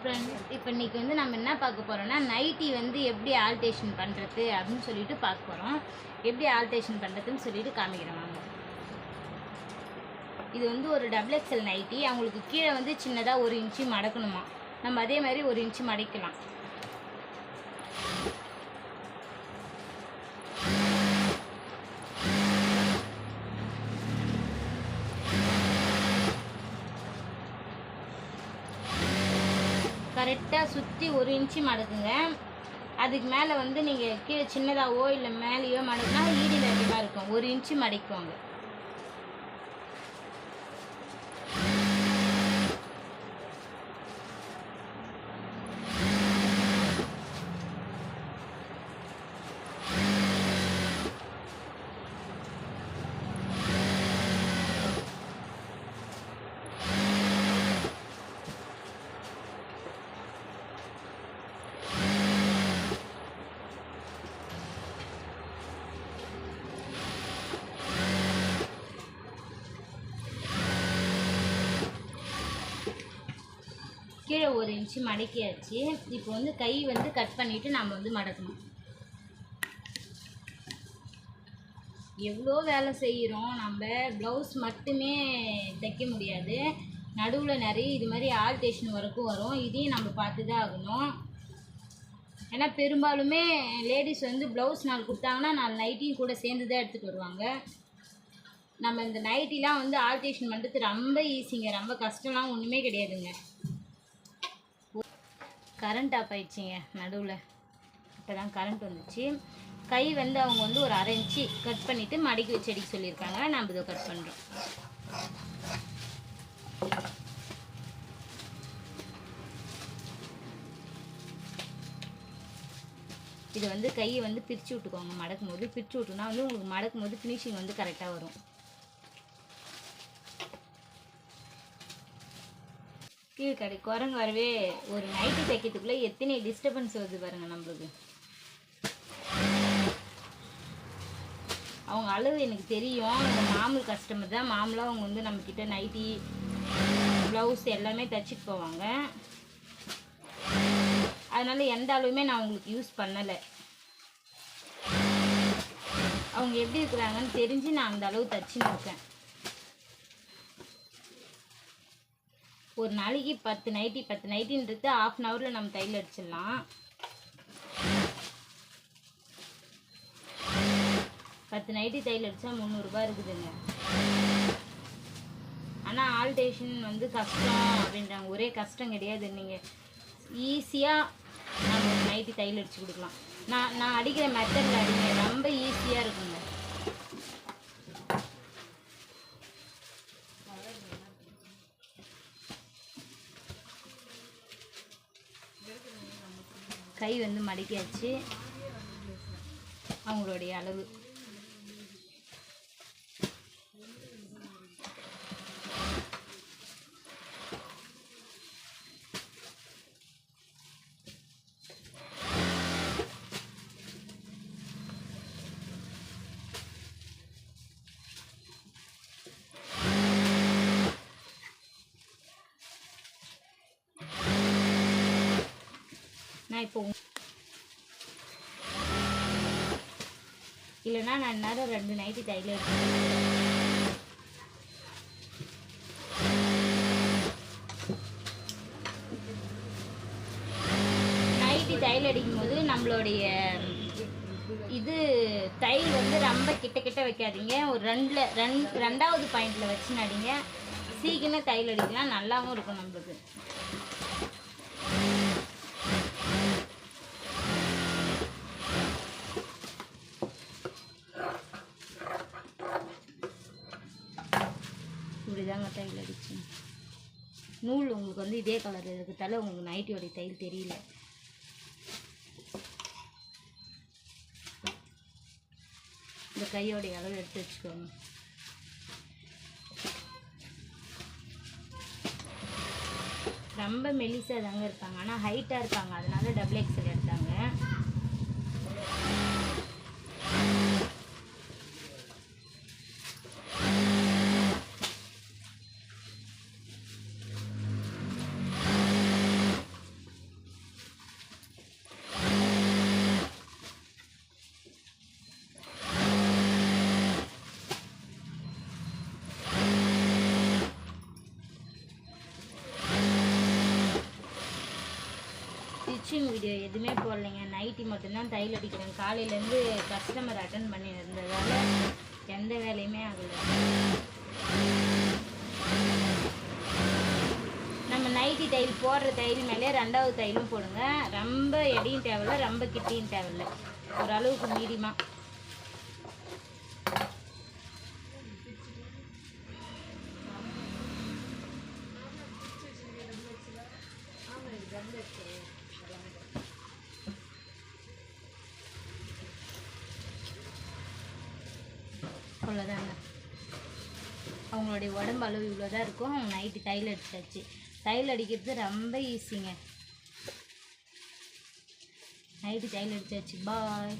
Friends இப்போ இன்றைக்கி வந்து நம்ம என்ன பார்க்க போகிறோம்னா நைட்டி வந்து எப்படி ஆல்டேஷன் பண்ணுறது அப்படின்னு சொல்லிட்டு பார்க்க போகிறோம் எப்படி ஆல்டேஷன் பண்ணுறதுன்னு சொல்லிட்டு காமிக்கிறோம் வாங்க. இது வந்து ஒரு டபுள் எக்ஸல் நைட்டி அவங்களுக்கு கீழே வந்து சின்னதாக ஒரு இன்ச்சு மடக்கணுமா. நம்ம அதே மாதிரி ஒரு இன்ச்சு மடக்கலாம். கரெக்டாக சுற்றி ஒரு இன்ச்சு மடக்குங்க. அதுக்கு மேலே வந்து நீங்கள் கீழே சின்னதாகவோ இல்லை மேலேயோ மடக்குனா ஈடியில் அதிகமாக இருக்கும். ஒரு இன்ச்சு மடிக்குவாங்க. கீழே ஒரு இன்ச்சு மடக்கியாச்சு. இப்போ வந்து கை வந்து கட் பண்ணிவிட்டு நம்ம வந்து மடக்கணும். எவ்வளோ வேலை செய்கிறோம் நம்ம ப்ளவுஸ் மட்டுமே தைக்க முடியாது. நடுவில் நிறைய இது மாதிரி ஆல்டேஷன் ஒர்க்கும் வரும். இதையும் நம்ம பார்த்து தான் ஆகணும். ஏன்னா பெரும்பாலுமே லேடிஸ் வந்து ப்ளவுஸ் நாள் கொடுத்தாங்கன்னா நாலு நைட்டியும் கூட சேர்ந்து தான் எடுத்துகிட்டு வருவாங்க. நம்ம இந்த நைட்டிலாம் வந்து ஆல்டேஷன் பண்ணுறது ரொம்ப ஈஸிங்க ரொம்ப கஷ்டம்லாம் ஒன்றுமே கிடையாதுங்க. கரண்ட் ஆஃப் ஆயிடுச்சிங்க நடுவில். இப்போ தான் கரண்ட் வந்துச்சு. கை வந்து அவங்க வந்து ஒரு அரை இன்ச்சு கட் பண்ணிவிட்டு மடக்கி வச்சு அடிக்க சொல்லியிருக்காங்க. நாம் இதை கட் பண்ணுறோம் இது வந்து கையை வந்து பிரித்து விட்டுக்கோங்க மடக்கும் போது பிரித்து விட்டுனா வந்து உங்களுக்கு மடக்கும் போது ஃபினிஷிங் வந்து கரெக்டாக வரும். கீழ் கடை குரங்கு வரவே ஒரு நைட்டு தைக்கிறதுக்குள்ளே எத்தனை டிஸ்டர்பன்ஸ் வருது பாருங்க நம்மளுக்கு. அவங்க அளவு எனக்கு தெரியும். அவங்க மாமூல் கஸ்டமர் தான். மாமூலாக அவங்க வந்து நம்மக்கிட்ட நைட்டி ப்ளவுஸ் எல்லாமே தைச்சிட்டு போவாங்க. அதனால் எந்த அளவுமே நான் உங்களுக்கு யூஸ் பண்ணலை. அவங்க எப்படி இருக்கிறாங்கன்னு தெரிஞ்சு நான் அந்த அளவு தச்சுன்னு இருக்கேன். ஒரு நாளைக்கு பத்து நைட்டி பத்து நைட்டின்றது ஆஃப் அன் ஹவரில் நம்ம தையல் அடிச்சிடலாம். பத்து நைட்டி தையல் அடித்தா முந்நூறுரூபா இருக்குதுங்க. ஆனால் ஆல்டேஷன் வந்து கஷ்டம் அப்படின்றாங்க. ஒரே கஷ்டம் கிடையாது. நீங்கள் ஈஸியாக நம்ம நைட்டி தையல் அடித்து கொடுக்கலாம். நான் நான் அடிக்கிற மெத்தடில் அடிங்க. ரொம்ப ஈஸியாக இருக்குங்க. கை வந்து மடக்கியாச்சு. அவங்களுடைய அளவு. நான் இப்போ இல்லைன்னா நான் இந்நேரம் ரெண்டு நைட்டு தையல் எடுத்து நைட்டி தையல் அடிக்கும்போது நம்மளுடைய இது தையல் வந்து ரொம்ப கிட்ட கிட்ட வைக்காதீங்க. ஒரு ரெண்டில் ரெண் ரெண்டாவது பாயிண்டில் வச்சு நடிங்க. சீக்கிரம் தையல் அடிக்கலாம். நல்லாவும் இருக்கும் நம்மளுக்கு. இப்படிதாங்க தையல் அடிச்சு. நூல் உங்களுக்கு வந்து இதே கலர் இருக்கிறதால உங்களுக்கு நைட்டியோடைய தையல் தெரியல. இந்த கையோடைய அளவு எடுத்து வச்சுக்கோங்க. ரொம்ப மெலிசாக தாங்க இருப்பாங்க. ஆனால் ஹைட்டாக இருப்பாங்க. அதனால டபுள் எக்ஸல் எடுத்தாங்க. ஸ்டிச்சிங் வீடியோ எதுவுமே போடலைங்க. நைட்டி மட்டும்தான் தையல் அடிக்கிறேன். காலையிலேருந்து கஸ்டமர் அட்டன் பண்ணி இருந்ததால் எந்த வேலையுமே ஆகலை. நம்ம நைட்டி தையல் போடுற தையல் மேலே ரெண்டாவது தையலும் போடுங்க. ரொம்ப எடியும் தேவையில்ல ரொம்ப கிட்டியும் தேவையில்ல. ஓரளவுக்கு மீடியமாக அவ்வளோதாங்க அவங்களுடைய உடம்பு அளவு இவ்வளோ தான் இருக்கும். அவங்க நைட்டு தையல் அடிச்சாச்சு. தையல் அடிக்கிறது ரொம்ப ஈஸிங்க நைட்டு தையல் அடிச்சாச்சு. பாய்